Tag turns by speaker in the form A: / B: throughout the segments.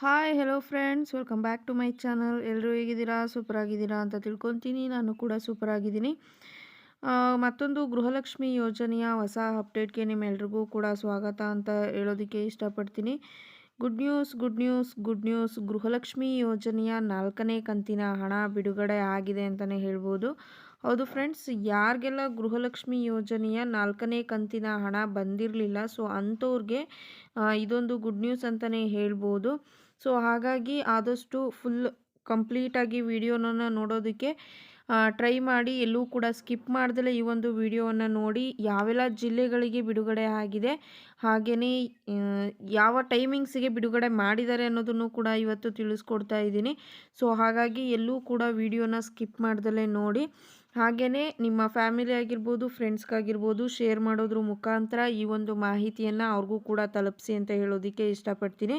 A: Hi hello friends welcome back to my channel ಎಲ್ಲರೂ ಹೇಗಿದ್ದೀರಾ? Super ಆಗಿದ್ದೀರಾ ಅಂತ ತಿಳ್ಕೊತೀನಿ. ನಾನು ಕೂಡ ಸೂಪರ್ ಆಗಿದ್ದೀನಿ ಮತ್ತೊಂದು ಗೃಹಲಕ್ಷ್ಮಿ ಯೋಜನೆಯ ಹೊಸ ಅಪ್ಡೇಟ್ಗೆ ನಿಮ್ಮೆಲ್ರಿಗೂ ಕೂಡ ಸ್ವಾಗತ ಅಂತ ಹೇಳೋದಕ್ಕೆ ಇಷ್ಟಪಡ್ತೀನಿ. Good news good news good news Gruhalakshmi ಯೋಜನೆಯ ನಾಲ್ಕನೇ ಕಂತಿನ ಹಣ ಬಿಡುಗಡೆ ಆಗಿದೆ ಅಂತಲೇ ಹೇಳ್ಬೋದು. ಹೌದು ಫ್ರೆಂಡ್ಸ್ ಯಾರಿಗೆಲ್ಲ ಗೃಹಲಕ್ಷ್ಮಿ ಯೋಜನೆಯ ನಾಲ್ಕನೇ ಕಂತಿನ ಹಣ ಬಂದಿರಲಿಲ್ಲ ಸೊ ಅಂಥವ್ರಿಗೆ ಇದೊಂದು ಗುಡ್ ನ್ಯೂಸ್ ಅಂತಲೇ ಹೇಳ್ಬೋದು. ಸೊ, ಹಾಗಾಗಿ ಆದಷ್ಟು ಫುಲ್ ಕಂಪ್ಲೀಟಾಗಿ ವಿಡಿಯೋನ ನೋಡೋದಕ್ಕೆ ಟ್ರೈ ಮಾಡಿ. ಎಲ್ಲೂ ಕೂಡ ಸ್ಕಿಪ್ ಮಾಡ್ದಲೇ ಈ ಒಂದು ವಿಡಿಯೋವನ್ನು ನೋಡಿ. ಯಾವೆಲ್ಲ ಜಿಲ್ಲೆಗಳಿಗೆ ಬಿಡುಗಡೆ ಆಗಿದೆ ಹಾಗೆಯೇ ಯಾವ ಟೈಮಿಂಗ್ಸಿಗೆ ಬಿಡುಗಡೆ ಮಾಡಿದ್ದಾರೆ ಅನ್ನೋದನ್ನು ಕೂಡ ಇವತ್ತು ತಿಳಿಸ್ಕೊಡ್ತಾ ಇದ್ದೀನಿ. ಸೊ, ಹಾಗಾಗಿ ಎಲ್ಲೂ ಕೂಡ ವಿಡಿಯೋನ ಸ್ಕಿಪ್ ಮಾಡ್ದಲೇ ನೋಡಿ. ಹಾಗೆಯೇ ನಿಮ್ಮ ಫ್ಯಾಮಿಲಿ ಆಗಿರ್ಬೋದು, ಫ್ರೆಂಡ್ಸ್ಗಾಗಿರ್ಬೋದು, ಶೇರ್ ಮಾಡೋದ್ರ ಮುಖಾಂತರ ಈ ಒಂದು ಮಾಹಿತಿಯನ್ನು ಅವ್ರಿಗೂ ಕೂಡ ತಲುಪಿಸಿ ಅಂತ ಹೇಳೋದಕ್ಕೆ ಇಷ್ಟಪಡ್ತೀನಿ.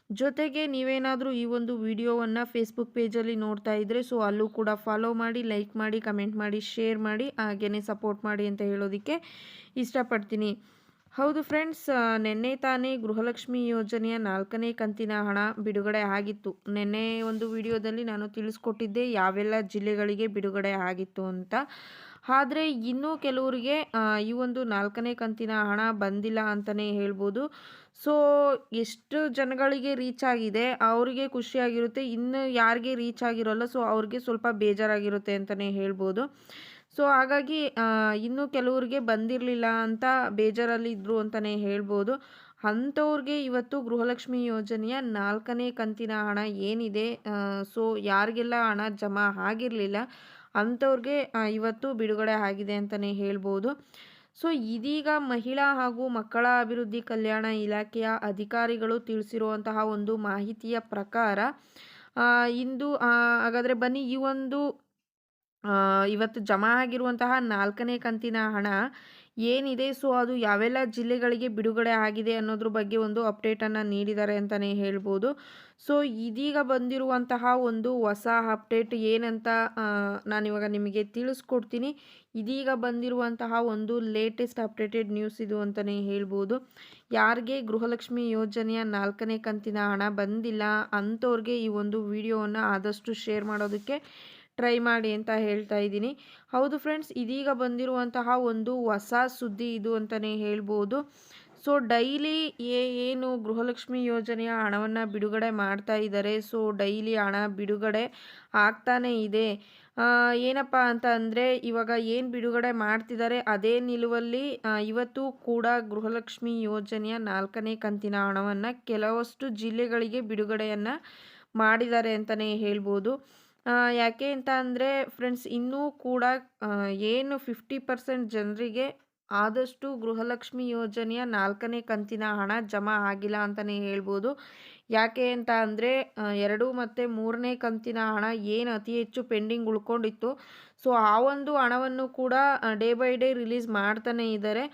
A: ಜೊತೆಗೆ ನೀವೇನಾದರೂ ಈ ಒಂದು ವಿಡಿಯೋವನ್ನು ಫೇಸ್ಬುಕ್ ಪೇಜಲ್ಲಿ ನೋಡ್ತಾ ಇದ್ದರೆ ಸೊ ಅಲ್ಲೂ ಕೂಡ ಫಾಲೋ ಮಾಡಿ ಲೈಕ್ ಮಾಡಿ ಕಮೆಂಟ್ ಮಾಡಿ ಶೇರ್ ಮಾಡಿ ಹಾಗೆಯೇ ಸಪೋರ್ಟ್ ಮಾಡಿ ಅಂತ ಹೇಳೋದಕ್ಕೆ ಇಷ್ಟಪಡ್ತೀನಿ. ಹೌದು ಫ್ರೆಂಡ್ಸ್ ನಿನ್ನೆ ತಾನೇ ಗೃಹಲಕ್ಷ್ಮಿ ಯೋಜನೆಯ ನಾಲ್ಕನೇ ಕಂತಿನ ಹಣ ಬಿಡುಗಡೆ ಆಗಿತ್ತು. ನಿನ್ನೆ ಒಂದು ವಿಡಿಯೋದಲ್ಲಿ ನಾನು ತಿಳಿಸ್ಕೊಟ್ಟಿದ್ದೆ, ಯಾವೆಲ್ಲ ಜಿಲ್ಲೆಗಳಿಗೆ ಬಿಡುಗಡೆ ಆಗಿತ್ತು ಅಂತ. ಆದರೆ ಇನ್ನೂ ಕೆಲವರಿಗೆ ಈ ಒಂದು ನಾಲ್ಕನೇ ಕಂತಿನ ಹಣ ಬಂದಿಲ್ಲ ಅಂತಲೇ ಹೇಳ್ಬೋದು. ಸೊ ಎಷ್ಟು ಜನಗಳಿಗೆ ರೀಚ್ ಆಗಿದೆ, ಅವರಿಗೆ ಖುಷಿಯಾಗಿರುತ್ತೆ, ಇನ್ನು ಯಾರಿಗೆ ರೀಚ್ ಆಗಿರೋಲ್ಲ ಸೊ ಅವ್ರಿಗೆ ಸ್ವಲ್ಪ ಬೇಜಾರಾಗಿರುತ್ತೆ ಅಂತಲೇ ಹೇಳ್ಬೋದು. ಸೊ ಹಾಗಾಗಿ ಇನ್ನೂ ಕೆಲವ್ರಿಗೆ ಬಂದಿರಲಿಲ್ಲ ಅಂತ ಬೇಜಾರಲ್ಲಿ ಇದ್ದರು ಅಂತಲೇ ಹೇಳ್ಬೋದು. ಅಂಥವ್ರಿಗೆ ಇವತ್ತು ಗೃಹಲಕ್ಷ್ಮಿ ಯೋಜನೆಯ ನಾಲ್ಕನೇ ಕಂತಿನ ಹಣ ಏನಿದೆ ಸೊ ಯಾರಿಗೆಲ್ಲ ಹಣ ಜಮಾ ಆಗಿರಲಿಲ್ಲ ಅಂಥವ್ರಿಗೆ ಇವತ್ತು ಬಿಡುಗಡೆ ಆಗಿದೆ ಅಂತಲೇ ಹೇಳ್ಬೋದು. ಸೊ, ಇದೀಗ ಮಹಿಳಾ ಹಾಗೂ ಮಕ್ಕಳ ಅಭಿವೃದ್ಧಿ ಕಲ್ಯಾಣ ಇಲಾಖೆಯ ಅಧಿಕಾರಿಗಳು ತಿಳಿಸಿರುವಂತಹ ಒಂದು ಮಾಹಿತಿಯ ಪ್ರಕಾರ ಇಂದು ಹಾಗಾದರೆ ಬನ್ನಿ, ಈ ಒಂದು ಇವತ್ತು ಜಮಾ ಆಗಿರುವಂತಹ ನಾಲ್ಕನೇ ಕಂತಿನ ಹಣ ಏನಿದೆ? ಸೊ, ಅದು ಯಾವೆಲ್ಲ ಜಿಲ್ಲೆಗಳಿಗೆ ಬಿಡುಗಡೆ ಆಗಿದೆ ಅನ್ನೋದ್ರ ಬಗ್ಗೆ ಒಂದು ಅಪ್ಡೇಟನ್ನು ನೀಡಿದ್ದಾರೆ ಅಂತಲೇ ಹೇಳ್ಬೋದು. ಸೊ, ಇದೀಗ ಬಂದಿರುವಂತಹ ಒಂದು ಹೊಸ ಅಪ್ಡೇಟ್ ಏನಂತ ನಾನಿವಾಗ ನಿಮಗೆ ತಿಳಿಸ್ಕೊಡ್ತೀನಿ. ಇದೀಗ ಬಂದಿರುವಂತಹ ಒಂದು ಲೇಟೆಸ್ಟ್ ಅಪ್ಡೇಟೆಡ್ ನ್ಯೂಸ್ ಇದು ಅಂತಲೇ ಹೇಳ್ಬೋದು. ಯಾರಿಗೆ ಗೃಹಲಕ್ಷ್ಮಿ ಯೋಜನೆಯ ನಾಲ್ಕನೇ ಕಂತಿನ ಹಣ ಬಂದಿಲ್ಲ ಅಂಥವ್ರಿಗೆ ಈ ಒಂದು ವಿಡಿಯೋವನ್ನು ಆದಷ್ಟು ಶೇರ್ ಮಾಡೋದಕ್ಕೆ ಟ್ರೈ ಮಾಡಿ ಅಂತ ಹೇಳ್ತಾ ಇದ್ದೀನಿ. ಹೌದು ಫ್ರೆಂಡ್ಸ್, ಇದೀಗ ಬಂದಿರುವಂತಹ ಒಂದು ಹೊಸ ಸುದ್ದಿ ಇದು ಅಂತಲೇ ಹೇಳ್ಬೋದು. ಸೊ, ಡೈಲಿ ಏನು ಗೃಹಲಕ್ಷ್ಮಿ ಯೋಜನೆಯ ಹಣವನ್ನು ಬಿಡುಗಡೆ ಮಾಡ್ತಾ ಇದ್ದಾರೆ. ಸೊ, ಡೈಲಿ ಹಣ ಬಿಡುಗಡೆ ಆಗ್ತಾನೇ ಇದೆ. ಏನಪ್ಪ ಅಂತ ಅಂದರೆ, ಇವಾಗ ಏನು ಬಿಡುಗಡೆ ಮಾಡ್ತಿದ್ದಾರೆ, ಅದೇ ನಿಲುವಲ್ಲಿ ಇವತ್ತು ಕೂಡ ಗೃಹಲಕ್ಷ್ಮಿ ಯೋಜನೆಯ ನಾಲ್ಕನೇ ಕಂತಿನ ಹಣವನ್ನು ಕೆಲವಷ್ಟು ಜಿಲ್ಲೆಗಳಿಗೆ ಬಿಡುಗಡೆಯನ್ನು ಮಾಡಿದ್ದಾರೆ ಅಂತಲೇ ಹೇಳ್ಬೋದು. ಯಾಕೆ ಅಂತ ಅಂದರೆ ಫ್ರೆಂಡ್ಸ್ ಇನ್ನೂ ಕೂಡ ಏನು ಫಿಫ್ಟಿ ಪರ್ಸೆಂಟ್ ಜನರಿಗೆ ಆದಷ್ಟು ಗೃಹಲಕ್ಷ್ಮಿ ಯೋಜನೆಯ ನಾಲ್ಕನೇ ಕಂತಿನ ಹಣ ಜಮಾ ಆಗಿಲ್ಲ ಅಂತಲೇ ಹೇಳ್ಬೋದು. ಯಾಕೆ ಅಂತ ಅಂದರೆ ಎರಡು ಮತ್ತು ಮೂರನೇ ಕಂತಿನ ಹಣ ಏನು ಅತಿ ಹೆಚ್ಚು ಪೆಂಡಿಂಗ್ ಉಳ್ಕೊಂಡಿತ್ತು, ಸೊ ಆ ಒಂದು ಹಣವನ್ನು ಕೂಡ ಡೇ ಬೈ ಡೇ ರಿಲೀಸ್ ಮಾಡ್ತಾನೇ ಇದ್ದಾರೆ.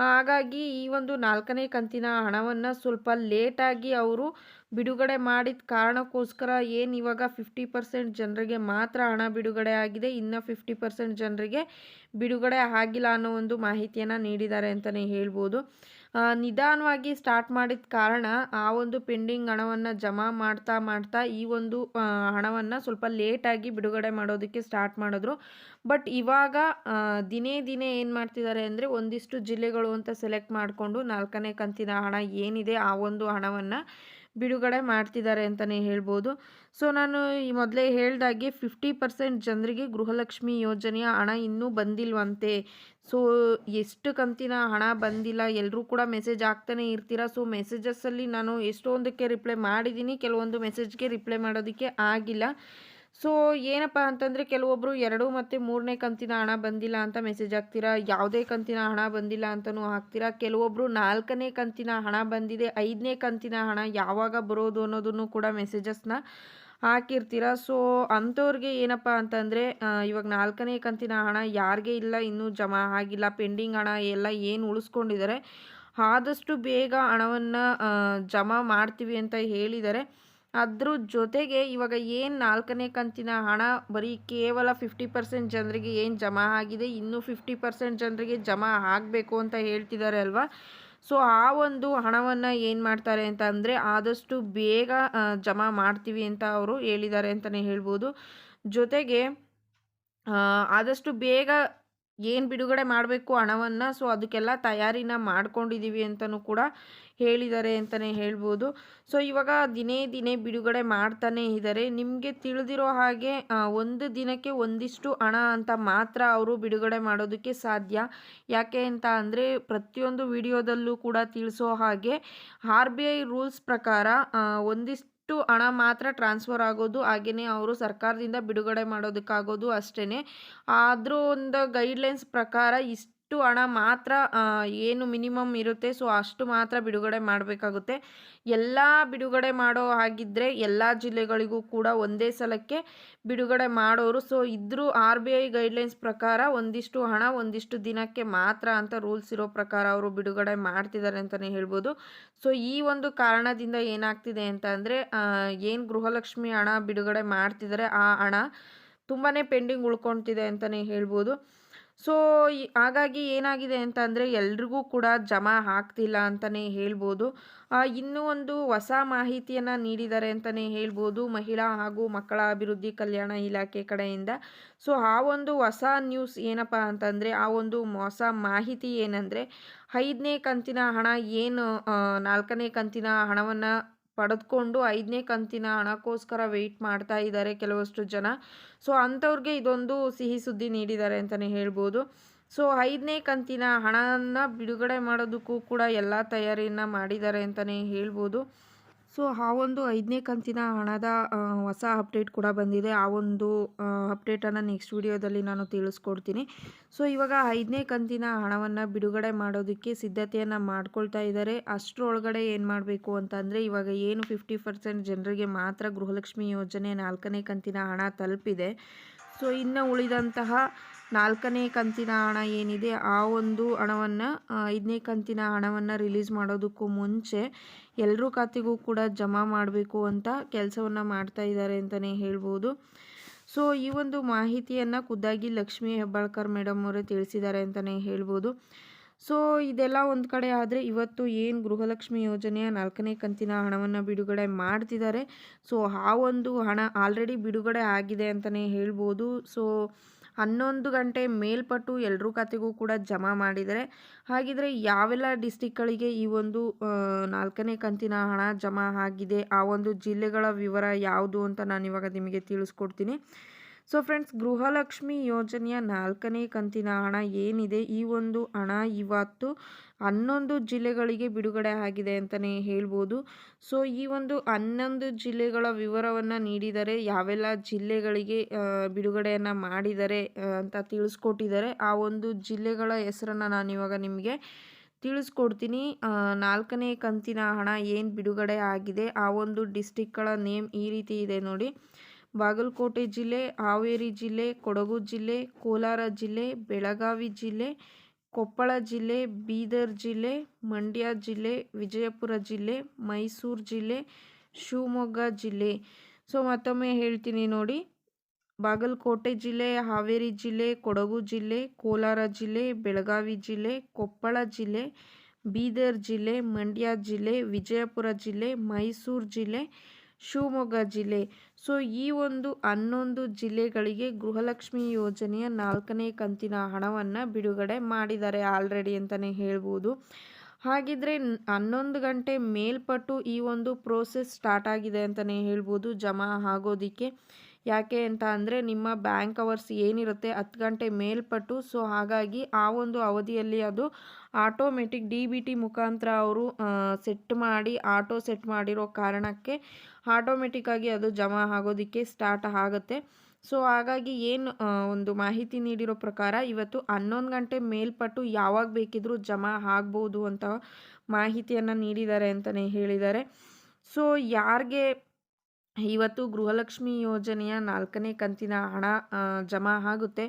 A: ಹಾಗಾಗಿ ಈ ಒಂದು ನಾಲ್ಕನೇ ಕಂತಿನ ಹಣವನ್ನು ಸ್ವಲ್ಪ ಲೇಟಾಗಿ ಅವರು ಬಿಡುಗಡೆ ಮಾಡಿದ ಕಾರಣಕ್ಕೋಸ್ಕರ ಏನು ಇವಾಗ ಫಿಫ್ಟಿ ಪರ್ಸೆಂಟ್ ಜನರಿಗೆ ಮಾತ್ರ ಹಣ ಬಿಡುಗಡೆ ಆಗಿದೆ, ಇನ್ನು ಫಿಫ್ಟಿ ಪರ್ಸೆಂಟ್ ಜನರಿಗೆ ಬಿಡುಗಡೆ ಆಗಿಲ್ಲ ಅನ್ನೋ ಒಂದು ಮಾಹಿತಿಯನ್ನು ನೀಡಿದ್ದಾರೆ ಅಂತಲೇ ಹೇಳ್ಬೋದು. ನಿಧಾನವಾಗಿ ಸ್ಟಾರ್ಟ್ ಮಾಡಿದ ಕಾರಣ ಆ ಒಂದು ಪೆಂಡಿಂಗ್ ಹಣವನ್ನು ಜಮಾ ಮಾಡ್ತಾ ಮಾಡ್ತಾ ಈ ಒಂದು ಹಣವನ್ನು ಸ್ವಲ್ಪ ಲೇಟಾಗಿ ಬಿಡುಗಡೆ ಮಾಡೋದಕ್ಕೆ ಸ್ಟಾರ್ಟ್ ಮಾಡಿದ್ರು. ಬಟ್ ಇವಾಗ ದಿನೇ ದಿನೇ ಏನು ಮಾಡ್ತಿದ್ದಾರೆ ಅಂದರೆ ಒಂದಿಷ್ಟು ಜಿಲ್ಲೆಗಳು ಅಂತ ಸೆಲೆಕ್ಟ್ ಮಾಡಿಕೊಂಡು ನಾಲ್ಕನೇ ಕಂತಿನ ಹಣ ಏನಿದೆ ಆ ಒಂದು ಹಣವನ್ನು ಬಿಡುಗಡೆ ಮಾಡ್ತಿದ್ದಾರೆ ಅಂತಲೇ ಹೇಳ್ಬೋದು. ಸೊ, ನಾನು ಈ ಮೊದಲೇ ಹೇಳ್ದಾಗೆ ಫಿಫ್ಟಿ ಪರ್ಸೆಂಟ್ ಜನರಿಗೆ ಗೃಹಲಕ್ಷ್ಮಿ ಯೋಜನೆಯ ಹಣ ಇನ್ನೂ ಬಂದಿಲ್ವಂತೆ. ಸೊ, ಎಷ್ಟು ಕಂತಿನ ಹಣ ಬಂದಿಲ್ಲ ಎಲ್ಲರೂ ಕೂಡ ಮೆಸೇಜ್ ಆಗ್ತಾನೆ ಇರ್ತೀರ? ಸೊ, ಮೆಸೇಜಸ್ಸಲ್ಲಿ ನಾನು ಎಷ್ಟೊಂದಕ್ಕೆ ರಿಪ್ಲೈ ಮಾಡಿದ್ದೀನಿ, ಕೆಲವೊಂದು ಮೆಸೇಜ್ಗೆ ರಿಪ್ಲೈ ಮಾಡೋದಕ್ಕೆ ಆಗಿಲ್ಲ. ಸೊ ಏನಪ್ಪ ಅಂತಂದರೆ ಕೆಲವೊಬ್ಬರು ಎರಡು ಮತ್ತು ಮೂರನೇ ಕಂತಿನ ಹಣ ಬಂದಿಲ್ಲ ಅಂತ ಮೆಸೇಜ್ ಹಾಕ್ತೀರಾ? ಯಾವುದೇ ಕಂತಿನ ಹಣ ಬಂದಿಲ್ಲ ಅಂತಲೂ ಹಾಕ್ತೀರಾ? ಕೆಲವೊಬ್ಬರು ನಾಲ್ಕನೇ ಕಂತಿನ ಹಣ ಬಂದಿದೆ, ಐದನೇ ಕಂತಿನ ಹಣ ಯಾವಾಗ ಬರೋದು ಅನ್ನೋದನ್ನು ಕೂಡ ಮೆಸೇಜಸ್ನ ಹಾಕಿರ್ತೀರ? ಸೊ ಅಂಥವ್ರಿಗೆ ಏನಪ್ಪ ಅಂತಂದರೆ ಇವಾಗ ನಾಲ್ಕನೇ ಕಂತಿನ ಹಣ ಯಾರಿಗೆ ಇಲ್ಲ, ಇನ್ನೂ ಜಮಾ ಆಗಿಲ್ಲ, ಪೆಂಡಿಂಗ್ ಹಣ ಎಲ್ಲ ಏನು ಉಳಿಸ್ಕೊಂಡಿದ್ದಾರೆ, ಆದಷ್ಟು ಬೇಗ ಹಣವನ್ನು ಜಮಾ ಮಾಡ್ತೀವಿ ಅಂತ ಹೇಳಿದ್ದಾರೆ. ಅದ್ರ ಜೊತೆಗೆ ಇವಾಗ ಏನು ನಾಲ್ಕನೇ ಕಂತಿನ ಹಣ ಬರೀ ಕೇವಲ ಫಿಫ್ಟಿ ಪರ್ಸೆಂಟ್ ಜನರಿಗೆ ಏನು ಜಮಾ ಆಗಿದೆ, ಇನ್ನೂ ಫಿಫ್ಟಿ ಪರ್ಸೆಂಟ್ ಜನರಿಗೆ ಜಮಾ ಆಗಬೇಕು ಅಂತ ಹೇಳ್ತಿದ್ದಾರೆ ಅಲ್ವಾ? ಸೊ ಆ ಒಂದು ಹಣವನ್ನು ಏನು ಮಾಡ್ತಾರೆ ಅಂತ ಅಂದರೆ ಆದಷ್ಟು ಬೇಗ ಜಮಾ ಮಾಡ್ತೀವಿ ಅಂತ ಅವರು ಹೇಳಿದ್ದಾರೆ ಅಂತಲೇ ಹೇಳ್ಬೋದು. ಜೊತೆಗೆ ಆದಷ್ಟು ಬೇಗ ಏನು ಬಿಡುಗಡೆ ಮಾಡಬೇಕು ಹಣವನ್ನು? ಸೊ ಅದಕ್ಕೆಲ್ಲ ತಯಾರಿನ ಮಾಡ್ಕೊಂಡಿದ್ದೀವಿ ಅಂತಲೂ ಕೂಡ ಹೇಳಿದ್ದಾರೆ ಅಂತಲೇ ಹೇಳ್ಬೋದು. ಸೊ ಇವಾಗ ದಿನೇ ದಿನೇ ಬಿಡುಗಡೆ ಮಾಡ್ತಾನೇ ಇದ್ದಾರೆ ನಿಮಗೆ ತಿಳಿದಿರೋ ಹಾಗೆ ಒಂದು ದಿನಕ್ಕೆ ಒಂದಿಷ್ಟು ಹಣ ಅಂತ ಮಾತ್ರ ಅವರು ಬಿಡುಗಡೆ ಮಾಡೋದಕ್ಕೆ ಸಾಧ್ಯ. ಯಾಕೆ ಅಂತ ಅಂದರೆ, ಪ್ರತಿಯೊಂದು ವಿಡಿಯೋದಲ್ಲೂ ಕೂಡ ತಿಳಿಸೋ ಹಾಗೆ ಆರ್ ರೂಲ್ಸ್ ಪ್ರಕಾರ ಒಂದಿಷ್ಟು ಇಷ್ಟು ಹಣ ಮಾತ್ರ ಟ್ರಾನ್ಸ್ಫರ್ ಆಗೋದು ಹಾಗೆಯೇ ಅವರು ಸರ್ಕಾರದಿಂದ ಬಿಡುಗಡೆ ಮಾಡೋದಕ್ಕಾಗೋದು ಅಷ್ಟೇ ಆದರೂ ಒಂದು ಗೈಡ್ಲೈನ್ಸ್ ಪ್ರಕಾರ ಇಷ್ಟು ಅಷ್ಟು ಹಣ ಮಾತ್ರ ಏನು ಮಿನಿಮಮ್ ಇರುತ್ತೆ, ಸೊ ಅಷ್ಟು ಮಾತ್ರ ಬಿಡುಗಡೆ ಮಾಡಬೇಕಾಗುತ್ತೆ. ಎಲ್ಲ ಬಿಡುಗಡೆ ಮಾಡೋ ಹಾಗಿದ್ದರೆ ಎಲ್ಲ ಜಿಲ್ಲೆಗಳಿಗೂ ಕೂಡ ಒಂದೇ ಸಲಕ್ಕೆ ಬಿಡುಗಡೆ ಮಾಡೋರು. ಸೊ ಇದ್ರೂ ಆರ್ ಬಿ ಐ ಗೈಡ್ಲೈನ್ಸ್ ಪ್ರಕಾರ ಒಂದಿಷ್ಟು ಹಣ ಒಂದಿಷ್ಟು ದಿನಕ್ಕೆ ಮಾತ್ರ ಅಂತ ರೂಲ್ಸ್ ಇರೋ ಪ್ರಕಾರ ಅವರು ಬಿಡುಗಡೆ ಮಾಡ್ತಿದ್ದಾರೆ ಅಂತಲೇ ಹೇಳ್ಬೋದು. ಸೊ ಈ ಒಂದು ಕಾರಣದಿಂದ ಏನಾಗ್ತಿದೆ ಅಂತ ಅಂದರೆ ಏನು ಗೃಹಲಕ್ಷ್ಮಿ ಹಣ ಬಿಡುಗಡೆ ಮಾಡ್ತಿದ್ದಾರೆ, ಆ ಹಣ ತುಂಬಾ ಪೆಂಡಿಂಗ್ ಉಳ್ಕೊತಿದೆ ಅಂತಲೇ ಹೇಳ್ಬೋದು. ಸೊ ಹಾಗಾಗಿ ಏನಾಗಿದೆ ಅಂತ ಅಂದರೆ ಎಲ್ರಿಗೂ ಕೂಡ ಜಮಾ ಆಗ್ತಿಲ್ಲ ಅಂತಲೇ ಹೇಳ್ಬೋದು. ಇನ್ನೂ ಒಂದು ಹೊಸ ಮಾಹಿತಿಯನ್ನು ನೀಡಿದ್ದಾರೆ ಅಂತಲೇ ಹೇಳ್ಬೋದು ಮಹಿಳಾ ಹಾಗೂ ಮಕ್ಕಳ ಅಭಿವೃದ್ಧಿ ಕಲ್ಯಾಣ ಇಲಾಖೆ ಕಡೆಯಿಂದ. ಸೊ, ಆ ಒಂದು ಹೊಸ ನ್ಯೂಸ್ ಏನಪ್ಪ ಅಂತಂದರೆ, ಆ ಒಂದು ಹೊಸ ಮಾಹಿತಿ ಏನಂದರೆ, ಐದನೇ ಕಂತಿನ ಹಣ ಏನು ನಾಲ್ಕನೇ ಕಂತಿನ ಹಣವನ್ನು ಪಡೆದುಕೊಂಡು ಐದನೇ ಕಂತಿನ ಹಣಕ್ಕೋಸ್ಕರ ವೆಯ್ಟ್ ಮಾಡ್ತಾ ಇದ್ದಾರೆ ಕೆಲವಷ್ಟು ಜನ. ಸೊ ಅಂಥವ್ರಿಗೆ ಇದೊಂದು ಸಿಹಿ ಸುದ್ದಿ ನೀಡಿದ್ದಾರೆ ಅಂತಲೇ ಹೇಳ್ಬೋದು. ಸೊ ಐದನೇ ಕಂತಿನ ಹಣವನ್ನು ಬಿಡುಗಡೆ ಮಾಡೋದಕ್ಕೂ ಕೂಡ ಎಲ್ಲ ತಯಾರಿಯನ್ನು ಮಾಡಿದ್ದಾರೆ ಅಂತಲೇ ಹೇಳ್ಬೋದು. ಸೊ, ಆ ಒಂದು ಐದನೇ ಕಂತಿನ ಹಣದ ಹೊಸ ಅಪ್ಡೇಟ್ ಕೂಡ ಬಂದಿದೆ. ಆ ಒಂದು ಅಪ್ಡೇಟನ್ನು ನೆಕ್ಸ್ಟ್ ವಿಡಿಯೋದಲ್ಲಿ ನಾನು ತಿಳಿಸ್ಕೊಡ್ತೀನಿ. ಸೊ, ಇವಾಗ ಐದನೇ ಕಂತಿನ ಹಣವನ್ನು ಬಿಡುಗಡೆ ಮಾಡೋದಕ್ಕೆ ಸಿದ್ಧತೆಯನ್ನು ಮಾಡ್ಕೊಳ್ತಾ ಇದ್ದಾರೆ. ಅಷ್ಟರೊಳಗಡೆ ಏನು ಮಾಡಬೇಕು ಅಂತಂದರೆ, ಇವಾಗ ಏನು ಫಿಫ್ಟಿ ಪರ್ಸೆಂಟ್ ಜನರಿಗೆ ಮಾತ್ರ ಗೃಹಲಕ್ಷ್ಮಿ ಯೋಜನೆ ನಾಲ್ಕನೇ ಕಂತಿನ ಹಣ ತಲುಪಿದೆ. ಸೊ, ಇನ್ನು ಉಳಿದಂತಹ ನಾಲ್ಕನೇ ಕಂತಿನ ಹಣ ಏನಿದೆ, ಆ ಒಂದು ಹಣವನ್ನು ಐದನೇ ಕಂತಿನ ಹಣವನ್ನು ರಿಲೀಸ್ ಮಾಡೋದಕ್ಕೂ ಮುಂಚೆ ಎಲ್ಲರೂ ಖಾತೆಗೂ ಕೂಡ ಜಮಾ ಮಾಡಬೇಕು ಅಂತ ಕೆಲಸವನ್ನು ಮಾಡ್ತಾ ಇದ್ದಾರೆ ಅಂತಲೇ ಹೇಳ್ಬೋದು. ಸೊ ಈ ಒಂದು ಮಾಹಿತಿಯನ್ನು ಖುದ್ದಾಗಿ ಲಕ್ಷ್ಮೀ ಹೆಬ್ಬಾಳ್ಕರ್ ಮೇಡಮ್ ಅವರೇ ತಿಳಿಸಿದ್ದಾರೆ ಅಂತಲೇ ಹೇಳ್ಬೋದು. ಸೊ ಇದೆಲ್ಲ ಒಂದು ಕಡೆ ಆದರೆ ಇವತ್ತು ಏನು ಗೃಹಲಕ್ಷ್ಮಿ ಯೋಜನೆಯ ನಾಲ್ಕನೇ ಕಂತಿನ ಹಣವನ್ನು ಬಿಡುಗಡೆ ಮಾಡ್ತಿದ್ದಾರೆ. ಸೊ ಆ ಒಂದು ಹಣ ಆಲ್ರೆಡಿ ಬಿಡುಗಡೆ ಆಗಿದೆ ಅಂತಲೇ ಹೇಳ್ಬೋದು. ಸೊ ಹನ್ನೊಂದು ಗಂಟೆ ಮೇಲ್ಪಟ್ಟು ಎಲ್ಲರೂ ಖಾತೆಗೂ ಕೂಡ ಜಮಾ ಮಾಡಿದರೆ, ಹಾಗಿದ್ರೆ ಯಾವೆಲ್ಲ ಡಿಸ್ಟಿಕ್ಗಳಿಗೆ ಈ ಒಂದು ನಾಲ್ಕನೇ ಕಂತಿನ ಹಣ ಜಮಾ ಆಗಿದೆ, ಆ ಒಂದು ಜಿಲ್ಲೆಗಳ ವಿವರ ಯಾವುದು ಅಂತ ನಾನು ಇವಾಗ ನಿಮಗೆ ತಿಳಿಸ್ಕೊಡ್ತೀನಿ. ಸೊ ಫ್ರೆಂಡ್ಸ್ ಗೃಹಲಕ್ಷ್ಮಿ ಯೋಜನೆಯ ನಾಲ್ಕನೇ ಕಂತಿನ ಹಣ ಏನಿದೆ? ಈ ಒಂದು ಹಣ ಇವತ್ತು ಹನ್ನೊಂದು ಜಿಲ್ಲೆಗಳಿಗೆ ಬಿಡುಗಡೆ ಆಗಿದೆ ಅಂತಲೇ ಹೇಳ್ಬೋದು. ಸೊ ಈ ಒಂದು ಹನ್ನೊಂದು ಜಿಲ್ಲೆಗಳ ವಿವರವನ್ನು ನೀಡಿದರೆ, ಯಾವೆಲ್ಲ ಜಿಲ್ಲೆಗಳಿಗೆ ಬಿಡುಗಡೆಯನ್ನು ಮಾಡಿದ್ದಾರೆ ಅಂತ ತಿಳಿಸ್ಕೊಟ್ಟಿದ್ದಾರೆ. ಆ ಒಂದು ಜಿಲ್ಲೆಗಳ ಹೆಸರನ್ನು ನಾನು ಇವಾಗ ನಿಮಗೆ ತಿಳಿಸ್ಕೊಡ್ತೀನಿ. ನಾಲ್ಕನೇ ಕಂತಿನ ಹಣ ಏನು ಬಿಡುಗಡೆ ಆಗಿದೆ? ಆ ಒಂದು ಡಿಸ್ಟಿಕ್ಗಳ ನೇಮ್ ಈ ರೀತಿ ಇದೆ ನೋಡಿ. ಬಾಗಲಕೋಟೆ ಜಿಲ್ಲೆ, ಹಾವೇರಿ ಜಿಲ್ಲೆ, ಕೊಡಗು ಜಿಲ್ಲೆ, ಕೋಲಾರ ಜಿಲ್ಲೆ, ಬೆಳಗಾವಿ ಜಿಲ್ಲೆ, ಕೊಪ್ಪಳ ಜಿಲ್ಲೆ, ಬೀದರ್ ಜಿಲ್ಲೆ, ಮಂಡ್ಯ ಜಿಲ್ಲೆ, ವಿಜಯಪುರ ಜಿಲ್ಲೆ, ಮೈಸೂರು ಜಿಲ್ಲೆ, ಶಿವಮೊಗ್ಗ ಜಿಲ್ಲೆ. ಸೊ ಮತ್ತೊಮ್ಮೆ ಹೇಳ್ತೀನಿ ನೋಡಿ. ಬಾಗಲಕೋಟೆ ಜಿಲ್ಲೆ, ಹಾವೇರಿ ಜಿಲ್ಲೆ, ಕೊಡಗು ಜಿಲ್ಲೆ, ಕೋಲಾರ ಜಿಲ್ಲೆ, ಬೆಳಗಾವಿ ಜಿಲ್ಲೆ, ಕೊಪ್ಪಳ ಜಿಲ್ಲೆ, ಬೀದರ್ ಜಿಲ್ಲೆ, ಮಂಡ್ಯ ಜಿಲ್ಲೆ, ವಿಜಯಪುರ ಜಿಲ್ಲೆ, ಮೈಸೂರು ಜಿಲ್ಲೆ ಶಿವಮೊಗ್ಗ ಜಿಲ್ಲೆ. ಸೊ, ಈ ಒಂದು ಹನ್ನೊಂದು ಜಿಲ್ಲೆಗಳಿಗೆ ಗೃಹಲಕ್ಷ್ಮಿ ಯೋಜನೆಯ ನಾಲ್ಕನೇ ಕಂತಿನ ಹಣವನ್ನು ಬಿಡುಗಡೆ ಮಾಡಿದ್ದಾರೆ ಆಲ್ರೆಡಿ ಅಂತಲೇ ಹೇಳ್ಬೋದು. ಹಾಗಿದ್ರೆ ಹನ್ನೊಂದು ಗಂಟೆ ಮೇಲ್ಪಟ್ಟು ಈ ಒಂದು ಪ್ರೋಸೆಸ್ ಸ್ಟಾರ್ಟ್ ಆಗಿದೆ ಅಂತಲೇ ಹೇಳ್ಬೋದು ಜಮಾ ಆಗೋದಕ್ಕೆ. ಯಾಕೆ ಅಂತ ಅಂದರೆ ನಿಮ್ಮ ಬ್ಯಾಂಕ್ ಅವರ್ಸ್ ಏನಿರುತ್ತೆ ಹತ್ತು ಗಂಟೆ ಮೇಲ್ಪಟ್ಟು, ಸೊ ಹಾಗಾಗಿ ಆ ಒಂದು ಅವಧಿಯಲ್ಲಿ ಅದು ಆಟೋಮೆಟಿಕ್ ಡಿ ಬಿ ಟಿ ಮುಖಾಂತರ ಅವರು ಸೆಟ್ ಮಾಡಿ, ಆಟೋ ಸೆಟ್ ಮಾಡಿರೋ ಕಾರಣಕ್ಕೆ ಆಟೋಮೆಟಿಕ್ಕಾಗಿ ಅದು ಜಮಾ ಆಗೋದಕ್ಕೆ ಸ್ಟಾರ್ಟ್ ಆಗುತ್ತೆ. ಸೊ ಹಾಗಾಗಿ ಏನು ಒಂದು ಮಾಹಿತಿ ನೀಡಿರೋ ಪ್ರಕಾರ ಇವತ್ತು ಹನ್ನೊಂದು ಗಂಟೆ ಮೇಲ್ಪಟ್ಟು ಯಾವಾಗ ಬೇಕಿದ್ರೂ ಜಮಾ ಆಗ್ಬೋದು ಅಂತ ಮಾಹಿತಿಯನ್ನು ನೀಡಿದ್ದಾರೆ ಅಂತಲೇ ಹೇಳಿದ್ದಾರೆ. ಸೊ ಯಾರಿಗೆ ಇವತ್ತು ಗೃಹಲಕ್ಷ್ಮಿ ಯೋಜನೆಯ ನಾಲ್ಕನೇ ಕಂತಿನ ಹಣ ಜಮಾ ಆಗುತ್ತೆ.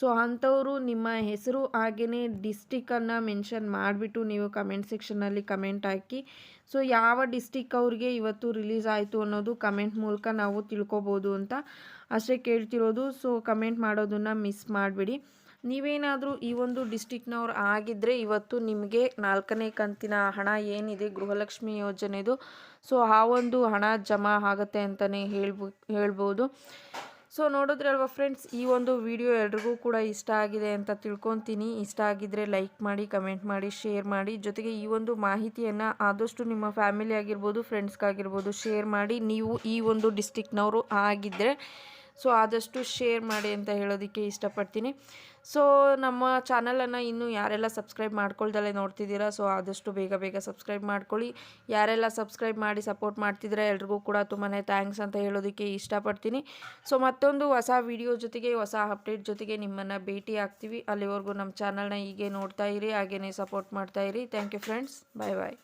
A: ಸೊ, ಅಂಥವರು ನಿಮ್ಮ ಹೆಸರು ಹಾಗೆಯೇ ಡಿಸ್ಟಿಕನ್ನು ಮೆನ್ಷನ್ ಮಾಡಿಬಿಟ್ಟು ನೀವು ಕಮೆಂಟ್ ಸೆಕ್ಷನಲ್ಲಿ ಕಮೆಂಟ್ ಹಾಕಿ. ಸೊ, ಯಾವ ಡಿಸ್ಟಿಕ್ ಅವ್ರಿಗೆ ಇವತ್ತು ರಿಲೀಸ್ ಆಯಿತು ಅನ್ನೋದು ಕಮೆಂಟ್ ಮೂಲಕ ನಾವು ತಿಳ್ಕೊಬೋದು ಅಂತ ಅಷ್ಟೇ ಕೇಳ್ತಿರೋದು. ಸೊ ಕಮೆಂಟ್ ಮಾಡೋದನ್ನು ಮಿಸ್ ಮಾಡಿಬಿಡಿ. ನೀವೇನಾದರೂ ಈ ಒಂದು ಡಿಸ್ಟಿಕ್ನವ್ರು ಆಗಿದ್ದರೆ ಇವತ್ತು ನಿಮಗೆ ನಾಲ್ಕನೇ ಕಂತಿನ ಹಣ ಏನಿದೆ ಗೃಹಲಕ್ಷ್ಮಿ ಯೋಜನೆದು, ಸೊ ಆ ಒಂದು ಹಣ ಜಮಾ ಆಗುತ್ತೆ ಅಂತಲೇ ಹೇಳ್ಬೋ, ಹೇಳ್ಬೋದು. ಸೊ ನೋಡಿದ್ರೆ ಅಲ್ವಾ ಫ್ರೆಂಡ್ಸ್, ಈ ಒಂದು ವಿಡಿಯೋ ಎಲ್ರಿಗೂ ಕೂಡ ಇಷ್ಟ ಆಗಿದೆ ಅಂತ ತಿಳ್ಕೊತೀನಿ. ಇಷ್ಟ ಆಗಿದ್ದರೆ ಲೈಕ್ ಮಾಡಿ, ಕಮೆಂಟ್ ಮಾಡಿ, ಶೇರ್ ಮಾಡಿ. ಜೊತೆಗೆ ಈ ಒಂದು ಮಾಹಿತಿಯನ್ನು ಆದಷ್ಟು ನಿಮ್ಮ ಫ್ಯಾಮಿಲಿ ಆಗಿರ್ಬೋದು, ಫ್ರೆಂಡ್ಸ್ಗಾಗಿರ್ಬೋದು, ಶೇರ್ ಮಾಡಿ. ನೀವು ಈ ಒಂದು ಡಿಸ್ಟಿಕ್ನವರು ಆಗಿದ್ದರೆ ಸೊ ಆದಷ್ಟು ಶೇರ್ ಮಾಡಿ ಅಂತ ಹೇಳೋದಕ್ಕೆ ಇಷ್ಟಪಡ್ತೀನಿ. ಸೊ ನಮ್ಮ ಚಾನಲನ್ನು ಇನ್ನೂ ಯಾರೆಲ್ಲ ಸಬ್ಸ್ಕ್ರೈಬ್ ಮಾಡ್ಕೊಳ್ದಲ್ಲೇ ನೋಡ್ತಿದ್ದೀರಾ, ಸೊ ಆದಷ್ಟು ಬೇಗ ಬೇಗ ಸಬ್ಸ್ಕ್ರೈಬ್ ಮಾಡ್ಕೊಳ್ಳಿ. ಯಾರೆಲ್ಲ ಸಬ್ಸ್ಕ್ರೈಬ್ ಮಾಡಿ ಸಪೋರ್ಟ್ ಮಾಡ್ತಿದ್ದೀರಾ ಎಲ್ರಿಗೂ ಕೂಡ ತುಂಬಾ ಥ್ಯಾಂಕ್ಸ್ ಅಂತ ಹೇಳೋದಕ್ಕೆ ಇಷ್ಟಪಡ್ತೀನಿ. ಸೊ ಮತ್ತೊಂದು ಹೊಸ ವಿಡಿಯೋ ಜೊತೆಗೆ, ಹೊಸ ಅಪ್ಡೇಟ್ ಜೊತೆಗೆ ನಿಮ್ಮನ್ನು ಭೇಟಿ ಆಗ್ತೀವಿ. ಅಲ್ಲಿವರೆಗೂ ನಮ್ಮ ಚಾನಲ್ನ ಹೀಗೆ ನೋಡ್ತಾ ಇರಿ ಹಾಗೆಯೇ ಸಪೋರ್ಟ್ ಮಾಡ್ತಾ ಇರಿ. Thank you friends. Bye bye.